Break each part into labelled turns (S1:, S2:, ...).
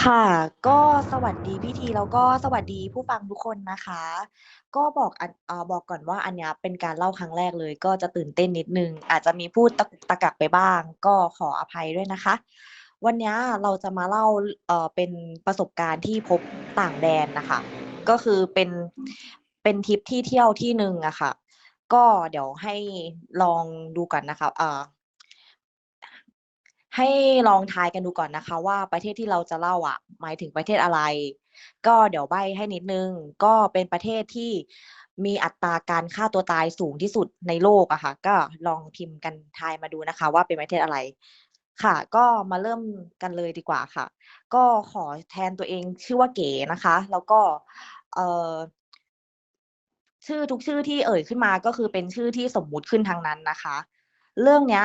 S1: ค่ะ ก็สวัสดีพี่ทีแล้วก็สวัสดีผู้ฟังทุกคนนะคะ ก็บอกอันเอ่อบอกก่อนว่าอันเนี้ยเป็นการเล่าครั้งแรกเลย ก็จะตื่นเต้นนิดนึง อาจจะมีพูดตะกุกตะกักไปบ้าง ก็ขออภัยด้วยนะคะ วันเนี้ยเราจะมาเล่าเอ่อเป็นประสบการณ์ที่พบต่างแดนนะคะ ก็คือเป็นเป็นทริปที่เที่ยวที่หนึ่งอะค่ะ ก็เดี๋ยวให้ลองดูก่อนนะคะอ่า ให้ลองทายกันดูก่อนนะคะว่าประเทศที่เราจะเล่าอะ หมายถึงประเทศอะไร ก็เดี๋ยวใบให้นิดนึง ก็เป็นประเทศที่มีอัตราการฆ่าตัวตายสูงที่สุดในโลกอะค่ะ ก็ลองพิมพ์กันทายมาดูนะคะ ว่าเป็นประเทศอะไร ค่ะ ก็มาเริ่มกันเลยดีกว่าค่ะ ก็ขอแทนตัวเองชื่อว่าเก๋นะคะ แล้วก็เอ่อชื่อทุกชื่อที่เอ่ยขึ้นมาก็คือเป็นชื่อที่สมมุติขึ้นทั้งนั้นนะคะ เรื่องเนี้ย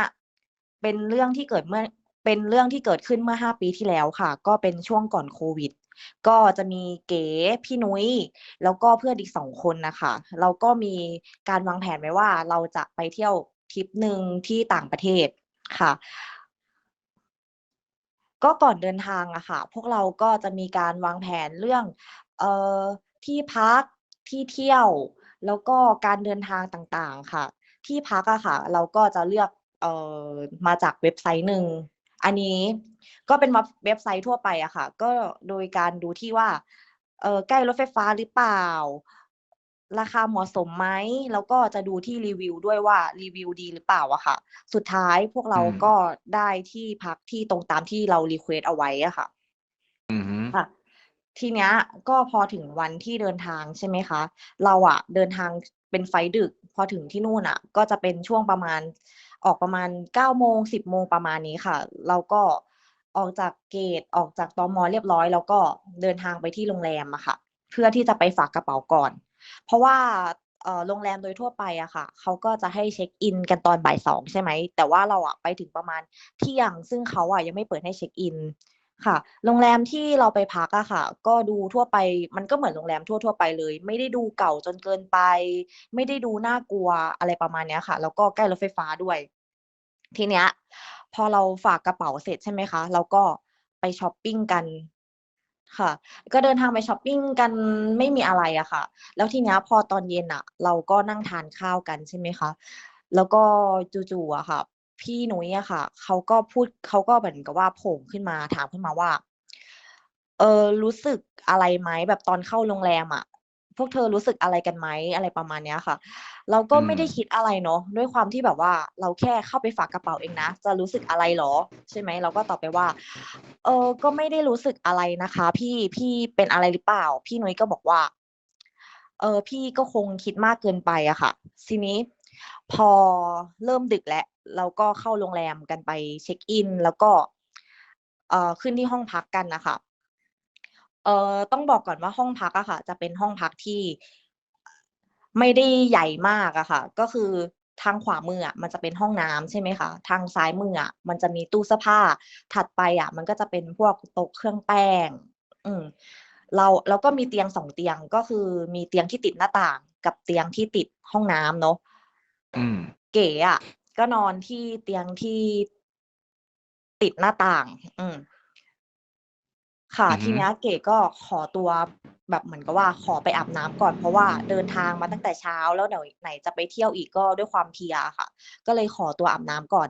S1: เป็นเรื่องที่เกิดเมื่อ เป็นเรื่องที่เกิดขึ้นเมื่อ 5 ปีที่แล้วค่ะ ก็เป็นช่วงก่อนโควิด ก็จะมีเก๋พี่นุ้ย แล้วก็เพื่อนอีก2คนนะคะ เราก็มีการวางแผนไว้ว่าเราจะไปเที่ยวทริปหนึ่งที่ต่างประเทศค่ะ ก็ก่อนเดินทางอะค่ะ พวกเราก็จะมีการวางแผนเรื่องเอ่อที่พักที่เที่ยว แล้วก็การเดินทางต่างๆค่ะ ที่พักอะค่ะ เราก็จะเลือกเอ่อมาจากเว็บไซต์หนึ่ง อันนี้ก็เป็นว็บเว็บไซต์ทั่วไปอะค่ะ ก็โดยการดูที่ว่า เอ่อใกล้รถไฟฟ้าหรือเปล่า ราคาเหมาะสมไหม แล้วก็จะดูที่รีวิวด้วยว่ารีวิวดีหรือเปล่าอะค่ะ สุดท้ายพวก
S2: อ
S1: เรืา
S2: ม
S1: ก็ได้ที่พักที่ตรงตามที่เรารีเควสต์เอาไว้อะค่ะ
S2: อือฮึ
S1: ค่ะ ทีเนี้ยก็พอถึงวันที่เดินทางใช่ไหมคะ เราอะเดินทางเป็นไฟลต์ดึก พอถึงที่นู่นน่ะ ก็จะเป็นช่วงประมาณออกประมาณ9โมง10โมงประมาณนี้ค่ะเราก็ออกจากเกตออกจากตอมอ.เรียบร้อย แล้วก็เดินทางไปที่โรงแรมอะค่ะ เพื่อที่จะไปฝากกระเป๋าก่อน เพราะว่าโรงแรมโดยทั่วไปอะค่ะเขาก็จะให้เช็กอินกันตอนบ่าย2ใช่ไหมแต่ว่าเราอะไปถึงประมาณเที่ยง ซึ่งเขาอะยังไม่เปิดให้เช็กอิน ค่ะ โรงแรมที่เราไปพักอะค่ะ ก็ดูทั่วไป มันก็เหมือนโรงแรมทั่ว ๆ ไปเลย ไม่ได้ดูเก่าจนเกินไป ไม่ได้ดูน่ากลัว อะไรประมาณเนี้ยค่ะ แล้วก็ใกล้รถไฟฟ้าด้วย ทีเนี้ย พอเราฝากกระเป๋าเสร็จใช่ไหมคะ เราก็ไปชอปปิงกัน ค่ะ ก็เดินทางไปชอปปิงกันไม่มีอะไรอะค่ะ แล้วทีเนี้ยพอตอนเย็นน่ะเราก็นั่งทานข้าวกันใช่ไหมคะ แล้วก็จู่ ๆ อะค่ะ พี่นุ้ยอะค่ะเขาก็พูดเขาก็เหมือนกับว่าโผล่ขึ้นมาถามขึ้นมาว่า"เออรู้สึกอะไรไหมแบบตอนเข้าโรงแรมอะพวกเธอรู้สึกอะไรกันไหม?"อะไรประมาณเนี้ยค่ะ เรา
S2: อ
S1: ก็ืไม่ได้
S2: ม
S1: คิดอะไรเนาะด้วยความที่แบบว่าเราแค่เข้าไปฝากกระเป๋าเองนะ จะรู้สึกอะไรเหรอ ใช่ไหมเราก็ตอบไปว่า"เออก็ไม่ได้รู้สึกอะไรนะคะ พี่พี่เป็นอะไรหรือเปล่า?"พี่นุ้ยก็บอกว่า"เออพี่ก็คงคิดมากเกินไปอะค่ะ"ทีนี้ พอเริ่มดึกแล้วเราก็เข้าโรงแรมกันไปเช็กอิน แล้วก็เอ่อขึ้นที่ห้องพักกันนะคะเอ่อต้องบอกก่อนว่าห้องพักอะค่ะ จะเป็นห้องพักที่ไม่ได้ใหญ่มากอะค่ะ ก็คือทางขวามืออะมันจะเป็นห้องน้ำใช่ไหมคะทางซ้ายมืออะมันจะมีตู้เสื้อผ้า ถัดไปอะมันก็จะเป็นพวกโต๊ะเครื่องแป้ง อืมเราแล้วก็มีเตียง2เตียงก็คือมีเตียงที่ติดหน้าต่าง กับเตียงที่ติดห้องน้ำเนาะ เก๋อะก็นอนที่เตียงที่ติดหน้าต่าง อืม ค่ะ
S2: อือฮ
S1: ทีึเนี้ยเก๋ก็ขอตัวแบบเหมือนกับว่าขอไปอาบน้ำก่อนเพราะว่าเดินทางมาตั้งแต่เช้าแล้วเดี๋ยวไหนจะไปเที่ยวอีกก็ด้วยความเพลียอะค่ะ ก็เลยขอตัวอาบน้ำก่อน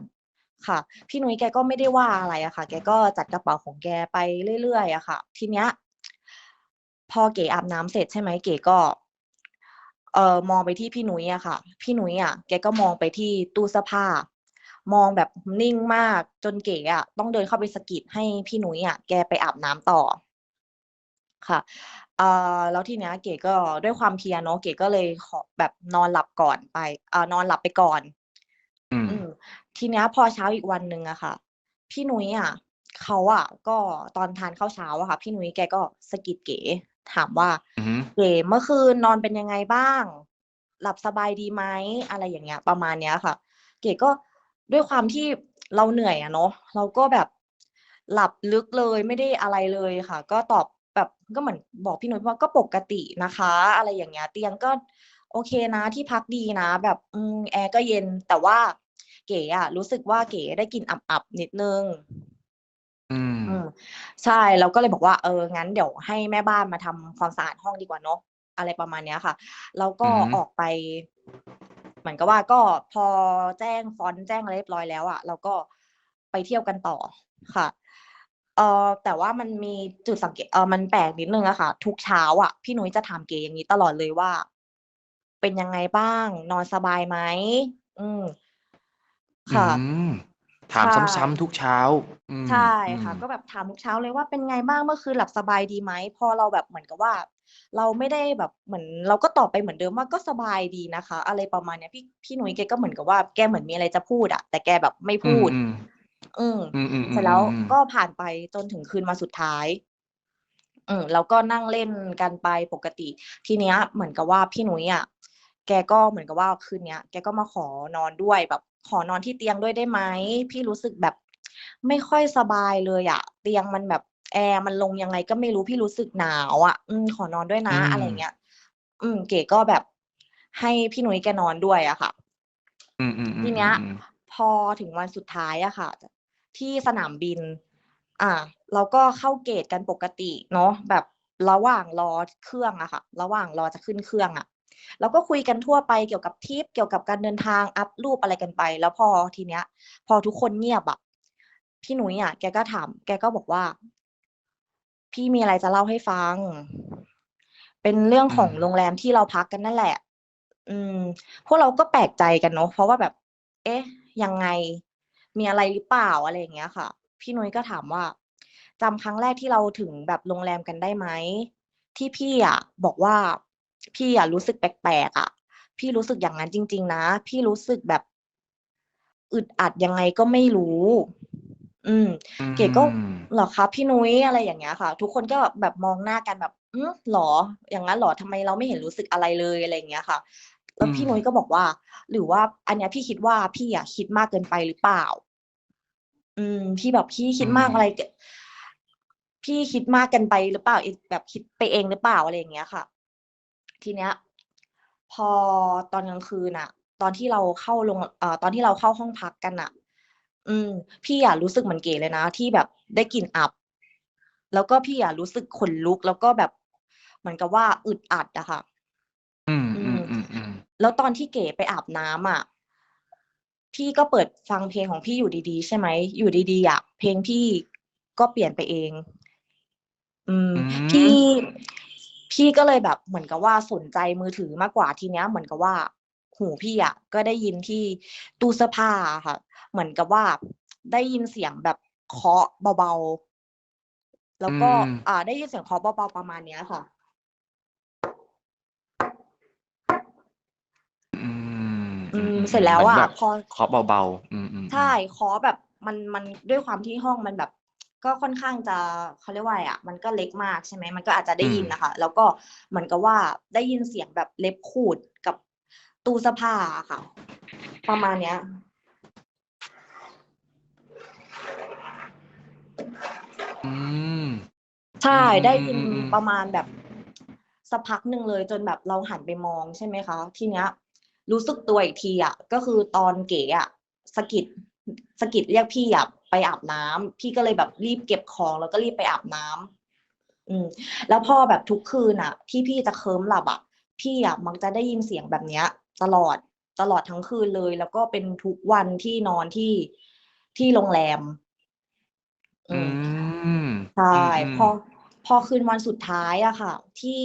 S1: ค่ะ พี่นุ้ยแกก็ไม่ได้ว่าอะไรอะค่ะ แกก็จัดกระเป๋าของแกไปเรื่อยๆอะค่ะ ทีเนี้ย พอเก๋อาบน้ำเสร็จใช่ไหมเก๋ก็ เอ่อมองไปที่พี่นุ้ยอะค่ะ พี่นุ้ยอะแกก็มองไปที่ตู้เสื้อผ้ามองแบบนิ่งมากจนเก๋อะต้องเดินเข้าไปสะกิดให้พี่นุ้ยอะแกไปอาบน้ำต่อค่ะอ่าแล้วทีเนี้ยเก๋ก็ด้วยความเพลียเนาะเก๋ก็เลยขอแบบนอนหลับก่อนไปอ่านอนหลับไปก่อน
S2: อืม
S1: อืมทีเนี้ยพอเช้าอีกวันหนึ่งอะค่ะ พี่นุ้ยอะเขาอะก็ตอนทานข้าวเช้าอะค่ะ พี่นุ้ยแกก็สะกิดเก๋ ถามว่า
S2: อือฮึ"
S1: เก๋เมื่อคืนนอนเป็นยังไงบ้าง หลับสบายดีไหม?"อะไรอย่างเงี้ย ประมาณเนี้ยค่ะ เก๋ก็ด้วยความที่เราเหนื่อยอะเนาะเราก็แบบหลับลึกเลยไม่ได้อะไรเลยค่ะ ก็ตอบแบบก็เหมือนบอกพี่นุ้ยว่า"ก็ปกตินะคะ"อะไรอย่างเงี้ย"เตียงก็โอเคนะที่พักดีนะ แบบอืมแอร์ก็เย็น"แต่ว่าเก๋อะรู้สึกว่าเก๋ได้กลิ่นอับๆนิดหนึ่ง
S2: อืม
S1: อืม ใช่ เราก็เลยบอกว่า เออ งั้นเดี๋ยวให้แม่บ้านมาทำความสะอาดห้องดีกว่าเนาะ อะไรประมาณเนี้ยค่ะ แล้วก็
S2: อือฮึ
S1: ออกไป เหมือนกับว่า ก็พอแจ้งฟอนต์ แจ้งอะไรเรียบร้อยแล้วอะ เราก็ไปเที่ยวกันต่อค่ะ เออแต่ว่ามันมีจุดสังเกต เออมันแปลกนิดนึงอะค่ะ ทุกเช้าอะ พี่นุ้ยจะถามเก๋อย่างนี้ตลอดเลยว่า เป็นยังไงบ้าง นอนสบายไหม อืมค่ะ
S2: อืม ถาม
S1: ใช่
S2: ซ้ำ ๆ ทุกเช้า อืม
S1: ใช่
S2: อื
S1: ค่ะ
S2: ม
S1: ก็แบบถามทุกเช้าเลยว่า เป็นไงบ้าง เมื่อคืนหลับสบายดีไหม พอเราแบบเหมือนกับว่า เราไม่ได้แบบ เหมือนเราก็ตอบไปเหมือนเดิมว่า ก็สบายดีนะคะ อะไรประมาณเนี้ย พี่ พี่หนุ่ยแกก็เหมือนกับว่า แกเหมือนมีอะไรจะพูดอะ แต่แกแบบไม่
S2: อื
S1: พู
S2: ม
S1: ด
S2: อืม
S1: อืม
S2: อืมอืม
S1: เสร็จแล้ว
S2: อืม
S1: ก็ผ่านไปจนถึงคืนวันสุดท้ายอืมแล้วก็นั่งเล่นกันไปปกติ ทีเนี้ยเหมือนกับว่าพี่หนุ่ยอะ แกก็เหมือนกับว่าคืนเนี้ยแกก็มาขอนอนด้วยแบบ ขอนอนที่เตียงด้วยได้ไหมพี่รู้สึกแบบ ไม่ค่อยสบายเลยอะเตียงมันแบบแอร์มันลงยังไงก็ไม่รู้พี่รู้สึกหนาวอะอืมขอนอนด้วย
S2: อื
S1: นะอะไร
S2: ม
S1: เงี้ยอืม เก๋ก็แบบให้พี่นุ้ยแกนอนด้วยอะค่ะ
S2: อืมอืมอื
S1: ที
S2: มอื
S1: เนี้ย
S2: ม
S1: พอถึงวันสุดท้ายอะค่ะ ที่สนามบิน อ่าเราก็เข้าเกตกันปกติ เนาะแบบระหว่างรอเครื่องอะค่ะ ระหว่างรอจะขึ้นเครื่องอะ เราก็คุยกันทั่วไปเกี่ยวกับทริปเกี่ยวกับการเดินทางอัพรูปอะไรกันไป แล้วพอทีเนี้ย พอทุกคนเงียบอะพี่นุ้ยอะแกก็ถามแกก็บอกว่า พี่มีอะไรจะเล่าให้ฟัง เป็นเรื่อง
S2: อื
S1: ของ
S2: ม
S1: โรงแรมที่เราพักกันนั่นแหละ อืม พวกเราก็แปลกใจกันเนาะเพราะว่าแบบ เอ๊ะ ยังไงมีอะไรหรือเปล่าอะไรอย่างเงี้ยค่ะ พี่นุ้ยก็ถามว่าจำครั้งแรกที่เราถึงแบบโรงแรมกันได้ไหมที่พี่อะบอกว่า พี่อะรู้สึกแปลกๆอะพี่รู้สึกอย่างนั้นจริง ๆ นะ พี่รู้สึกแบบอึดอัดยังไงก็ไม่รู้ อืม
S2: อื
S1: เก๋ก็
S2: ม
S1: เหรอคะพี่นุ้ยอะไรอย่างเงี้ยค่ะ ทุกคนก็แบบแบบมองหน้ากันแบบอืมเหรอ อย่างนั้นเหรอทำไมเราไม่เห็นรู้สึกอะไรเลยอะไรอย่างเงี้ยค่ะ แล้
S2: อื
S1: ว
S2: ม
S1: พี่นุ้ยก็บอกว่า หรือว่า อันเนี้ยพี่คิดว่าพี่อะคิดมากเกินไปหรือเปล่า อืม พี่แบบพี่
S2: อื
S1: คิดมากอะไร
S2: ม
S1: กพี่คิดมากเกินไปหรือเปล่าเอแบบคิดไปเองหรือเปล่าอะไรอย่างเงี้ยค่ะ ทีเนี้ยพอตอนกลางคืนน่ะตอนที่เราเข้าโรงเอ่อตอนที่เราเข้าห้องพักกันน่ะอืม พี่อะรู้สึกเหมือนเก๋เลยนะ ที่แบบได้กลิ่นอับ แล้วก็พี่อะรู้สึกขนลุก แล้วก็แบบเหมือนกับว่าอึดอัดอะค่ะ
S2: อืม
S1: อื
S2: อื
S1: ม
S2: มอืมอืม
S1: แล้วตอนที่เก๋ไปอาบน้ำอะพี่ก็เปิดฟังเพลงของพี่อยู่ดีๆ ใช่ไหม อยู่ดีๆอะเพลงพี่ก็เปลี่ยนไปเอง อืม
S2: อื
S1: พี่
S2: ม
S1: พี่ก็เลยแบบเหมือนกับว่าสนใจมือถือมากกว่าทีเนี้ย เหมือนกับว่า หูพี่อะก็ได้ยินที่ตู้เสื้อผ้าอะค่ะ เหมือนกับว่าได้ยินเสียงแบบเคาะเบาๆ แล้
S2: อื
S1: วก็
S2: ม
S1: อ่า ได้ยินเสียงเคาะเบาๆประมาณเนี้ยค่ะ
S2: อืม
S1: อื
S2: อื
S1: ม
S2: ม
S1: เสร็จ
S2: ๆ
S1: แล้
S2: เห
S1: ว
S2: มือน
S1: อะ
S2: แบบ
S1: พอ
S2: เคาะเบาๆ อืม
S1: ใช่
S2: ๆๆ
S1: เคาะแบบมันมันด้วยความที่ห้องมันแบบ ก็ค่อนข้างจะเขาเรียกว่าไรอะมันก็เล็กมากใช่ไหมมันก็อาจจะได
S2: อื้
S1: ยิน
S2: ม
S1: น่ะค่ะแล้วก็เหมือนกับว่าได้ยินเสียงแบบเล็บขูดกับตู้เสื้อผ้าอะค่ะ ประมาณเนี้ย
S2: อืม
S1: ใช่
S2: อื
S1: ได้ยิน
S2: มๆๆ
S1: ป
S2: ๆ
S1: ระมาณแบบสักพักหนึ่งเลยจนแบบเราหันไปมองใช่ไหมคะ ทีเนี้ย รู้สึกตัวอีกทีอะก็คือตอนเก๋อะสะกิดสะกิดเรียกพี่อะ ไปอาบน้ำพี่ก็เลยแบบรีบเก็บของแล้วก็รีบไปอาบน้ำอืม แล้วพอแบบทุกคืนน่ะ ที่พี่จะเคลิ้มหลับอะพี่อะมักจะได้ยินเสียงแบบเนี้ย ตลอดตลอดทั้งคืนเลย แล้วก็เป็นทุกวันที่นอนที่ที่โรงแรม
S2: อื
S1: อืม
S2: ม
S1: ใช่
S2: อื
S1: พ
S2: ม
S1: อ
S2: ๆ
S1: พอคืนวันสุดท้ายอะค่ะ ที่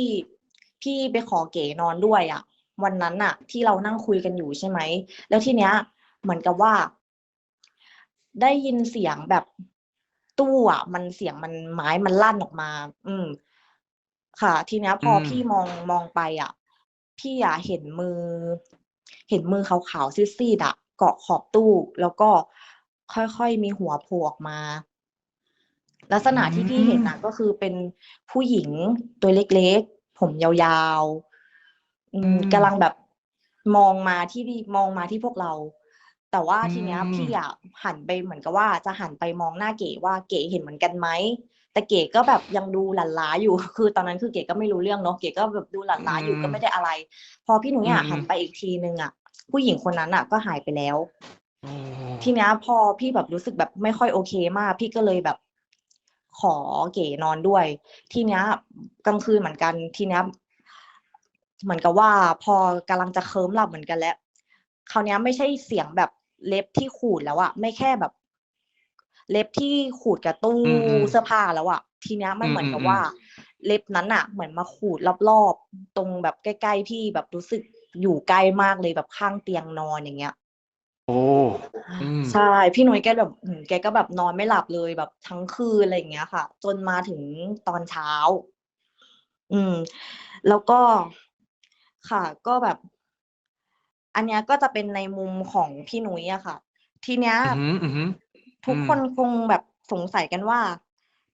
S1: พี่ไปขอเก๋นอนด้วยอะวันนั้นน่ะที่เรานั่งคุยกันอยู่ใช่ไหม แล้วทีเนี้ย เหมือนกับว่า ได้ยินเสียงแบบตู้อะมันเสียงมันไม้มันลั่นออกมา อืม ค่ะ ทีเนี้ย
S2: อื
S1: พอ
S2: ม
S1: พี่มองมองไปอะพี่อะเห็นมือ เห็นมือขาวๆซีดๆอะเกาะขอบตู้ แล้วก็ค่อยๆมีหัวโผล่ออกมา ลักษ
S2: อื
S1: ณะที่พี่เห็น
S2: ม
S1: น่ะก็คือเป็นผู้หญิงตัวเล็กๆ ผมยาวๆ อื
S2: อื
S1: มกำลั
S2: ม
S1: งแบบมองมาที่นี่มองมาที่พวกเรา แต่ว่า
S2: อื
S1: ทีเนี้ยพี่
S2: ม
S1: อะหันไปเหมือนกับว่าจะหันไปมองหน้าเก๋ว่า"เก๋เห็นเหมือนกันไหม?"แต่เก๋ก็แบบยังดูหลั่นหล้าอยู่ คือตอนนั้นคือเก๋ก็ไม่รู้เรื่องเนาะเก๋ก็แบบดูหลั่น
S2: อื
S1: หล้าอยู่ก็ไม่
S2: ม
S1: ได้อะไร พอพี่นุ้ย
S2: อื
S1: อะหัน
S2: ม
S1: ไปอีกทีหนึ่งอะผู้หญิงคนนั้นน่ะก็หายไปแล้ว
S2: โอ้
S1: ทีเนี้ยพอพี่แบบรู้สึกแบบไม่ค่อยโอเคมาก พี่ก็เลยแบบขอเก๋นอนด้วย ทีเนี้ยกลางคืนเหมือนกันทีเนี้ยเหมือนกับว่าพอกำลังจะเคลิ้มหลับเหมือนกันแล้วคราวเนี้ยไม่ใช่เสียงแบบ เล็บที่ขูดแล้วอะไม่แค่แบบ เล็บที่ขูดกับตู้
S2: อืมอืม
S1: เสื้อผ้าแล้วอะทีเนี้ยมัน
S2: อืม
S1: เหมือนกับ
S2: อืม
S1: ว่า เล็บนั้นอะเหมือนมาขูดรอบๆตรงแบบใกล้ๆพี่แบบรู้สึกอยู่ใกล้มากเลยแบบข้างเตียงนอนอย่างเงี้ย
S2: โอ้อืม
S1: ใช่พี่หนุ่ยแกแบบอืมแกก็แบบนอนไม่หลับเลยแบบทั้งคืนอะไรอย่างเงี้ยค่ะ จนมาถึงตอนเช้า อืม แล้วก็ค่ะ ก็แบบ อันเนี้ยก็จะเป็นในมุมของพี่หนุ่ยอะค่ะ ทีเนี้ย
S2: อือหืออือหือ
S1: ทุก
S2: อืม
S1: คนคงแบบสงสัยกันว่า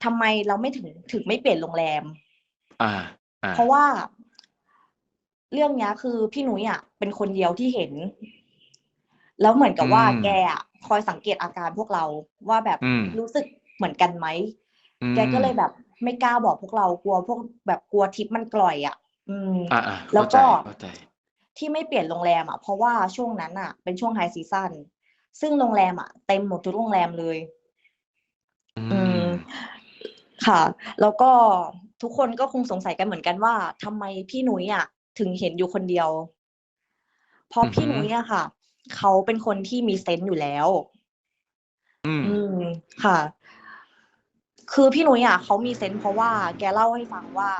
S1: ทำไมเราไม่ถึงถึงไม่เปลี่ยนโรงแรม
S2: อ่า อ่า
S1: เพราะว่าเรื่องเนี้ยคือพี่หนุ่ยอะ เป็นคนเดียวที่เห็น แล้วเหมือนกับว่า
S2: อืม
S1: แกอะคอยสังเกตอาการพวกเราว่าแบบ
S2: อืม
S1: รู้สึกเหมือนกันไหม
S2: อืม
S1: แกก็เลยแบบไม่กล้าบอกพวกเรากลัวพวกแบบกลัวทิปมันกล่อยอะ อืม
S2: อ่าอ่า
S1: แล้ว
S2: เข้าใจ
S1: ก็
S2: เข้าใจ
S1: ที่ไม่เปลี่ยนโรงแรมอะเพราะว่าช่วงนั้นอะ เป็นช่วงไฮซีซั่นซึ่งโรงแรมอะเต็มหมดทุกโรงแรมเลย
S2: อื
S1: อื
S2: ม
S1: มค่ะ แล้วก็ทุกคนก็คงสงสัยกันเหมือนกันว่าทำไมพี่หนุ้ยอะ ถึงเห็นอยู่คนเดียว เพราะ
S2: อือหือ
S1: พี่หนุ้ยอะค่ะเขาเป็นคนที่มีเซนส์อยู่แล้ว
S2: อืม
S1: อืมค่ะ คือพี่หนุ้ยอะเขามีเซนส์เพราะว่า แกเล่าให้ฟังว่า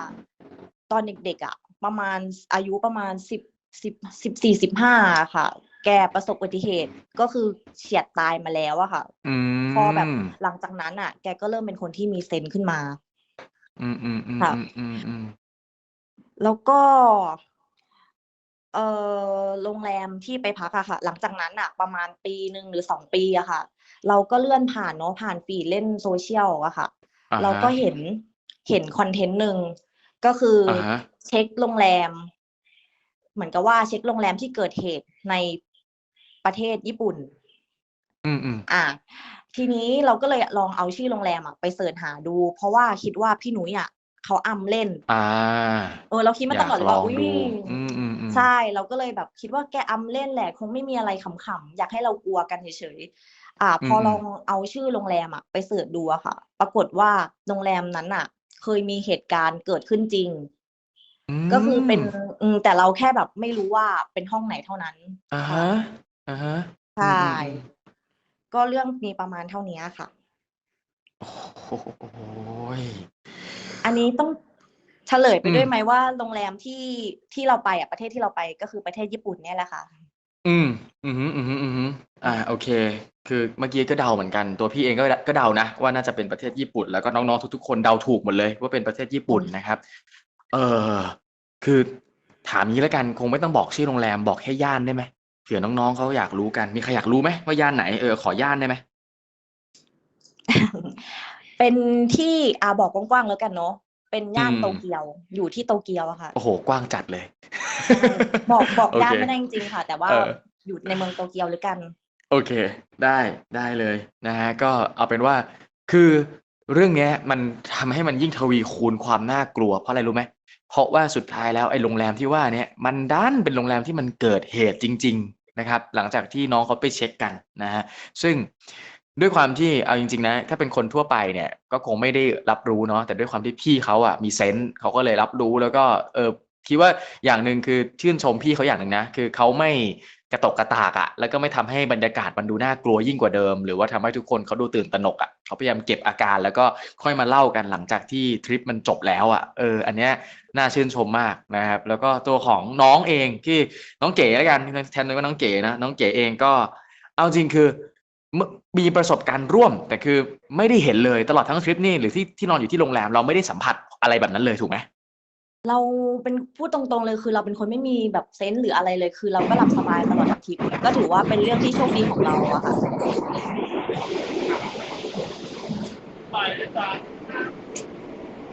S1: ตอนเด็กๆอะ ประมาณอายุประมาณสิบ สิบสิบสี่สิบห้าค่ะ แกประสบอุบัติเหตุก็คือเฉียดตายมาแล้วอะค่ะ
S2: อืม
S1: พอแบบหลังจากนั้นอะแกก็เริ่มเป็นคนที่มีเซนส์ขึ้นมา
S2: อืมอืมอืม
S1: ค่ะ
S2: อืมอืมอืม
S1: แล้วก็ เอ่อโรงแรมที่ไปพักอะค่ะ หลังจากนั้นอะประมาณปีหนึ่งหรือสองปีอะค่ะ เราก็เลื่อนผ่านเนาะผ่านฟีดเล่นโซเชียลอะค่ะ
S2: อ่า
S1: เรา
S2: ฮะ
S1: ก็เห็นเห็นคอนเทนต์หนึ่งก็คืออ
S2: อ่าฮะ
S1: เช็คโรงแรม เหมือนกับว่าเช็คโรงแรมที่เกิดเหตุในประเทศญี่ปุ่น
S2: อืมอืม
S1: อะทีนี้เราก็เลยลองเอาชื่อโรงแรมอะไปเสิร์ชหาดู เพราะว่าคิดว่าพี่หนุ่ยอะเขาอำเล่น
S2: อ่า
S1: เออ เราคิดมา
S2: อ
S1: ต
S2: ยาก
S1: ลอดเลย
S2: ล
S1: ว่า
S2: อง
S1: อุ้ย
S2: ดูอืมอืมอืม
S1: ใช่ เราก็เลยแบบคิดว่าแกอำเล่นแหละ คงไม่มีอะไรขำๆ อยากให้เรากลัวกันเฉยๆ อ่า พอ
S2: อืม
S1: ลองเอาชื่อโรงแรมอะไปเสิร์ชดูอะค่ะ ปรากฏว่าโรงแรมนั้นอะเคยมีเหตุการณ์เกิดขึ้นจริง
S2: อื
S1: ก็คือเป็น
S2: ม
S1: อืมแต่เราแค่แบบไม่รู้ว่าเป็นห้องไหนเท่านั้น
S2: อ่า
S1: ค่ะ
S2: ฮะอ่าฮะ
S1: ใช
S2: อืม่อืมอืม
S1: ก็เรื่องมีประมาณเท่านี้ค่ะ
S2: โอ้โห
S1: อันนี้ต้องเฉลยไป
S2: อื
S1: ด้วย
S2: ม
S1: ไหมว่าโรงแรมที่ที่เราไปอะประเทศที่เราไปก็คือประเทศญี่ปุ่นเนี่ยแหละค่ะ
S2: อืม อืมฮึอืมฮึอืมฮึอ่า โอเค คือเมื่อกี้ก็เดาเหมือนกัน ตัวพี่เองก็ก็เดานะ ว่าน่าจะเป็นประเทศญี่ปุ่น แล้วก็น้องๆทุกๆคนเดาถูกหมดเลย ว่าเป็นประเทศญี่ปุ่นนะครับ เออ คือถามงี้แล้วกัน คงไม่ต้องบอกชื่อโรงแรม บอกแค่ย่านได้ไหมเผื่อน้องๆเขาอยากรู้กัน มีใครอยากรู้ไหมว่าย่านไหน เออ ขอย่านได้ไหม
S1: เป็นที่อ่าบอกกว้างๆแล้วกันเนาะเป็นย่าน
S2: อืม
S1: โตเกียว อยู่ที่โตเกียวอะค่ะ
S2: โอ้โห กว้างจัดเลย
S1: ใช่บอกบอก
S2: โอเค
S1: ย่านไม่ได้จริงๆค่ะ แต่ว่า
S2: เออ
S1: อยู่ในเมืองโตเกียวหรือกัน
S2: โอเค ได้ได้เลยนะฮะก็เอาเป็นว่า คือเรื่องเนี้ย มันทำให้มันยิ่งทวีคูณความน่ากลัวเพราะอะไรรู้ไหม เพราะว่าสุดท้ายแล้วไอ้โรงแรมที่ว่าเนี่ยมันดันเป็นโรงแรมที่มันเกิดเหตุจริง ๆนะครับ หลังจากที่น้องเขาไปเช็คกันนะฮะซึ่งด้วยความที่เอาจริงๆนะถ้าเป็นคนทั่วไปเนี่ยก็คงไม่ได้รับรู้เนาะแต่ด้วยความที่พี่เขาอะมีเซนส์เขาก็เลยรับรู้แล้วก็เออคิดว่าอย่างหนึ่งคือชื่นชมพี่เขาอย่างหนึ่งนะ คือเขาไม่ กระตกกระตากอะแล้วก็ไม่ทำให้บรรยากาศมันดูน่ากลัวยิ่งกว่าเดิม หรือว่าทำให้ทุกคนเขาดูตื่นตระหนกอะเขาพยายามเก็บอาการแล้วก็ค่อยมาเล่ากันหลังจากที่ทริปมันจบแล้วอะเออ อันเนี้ยน่าชื่นชมมากนะครับ แล้วก็ตัวของน้องเองที่น้องเก๋แล้วกันแทนว่าน้องเก๋นะน้องเก๋เองก็ เอาจริงคือมีประสบการณ์ร่วม แต่คือไม่ได้เห็นเลยตลอดทั้งทริปนี่หรือที่ที่นอนอยู่ที่โรงแรมเราไม่ได้สัมผัสอะไรแบบนั้นเลยถูกไหม
S1: เราเป็นพูดตรงๆเลยคือเราเป็นคนไม่มีแบบเซนส์หรืออะไรเลย คือเราก็หลับสบายตลอดทั้งทริปก็ถือว่าเป็นเรื่องที่โชคดีของเราอะค่ะ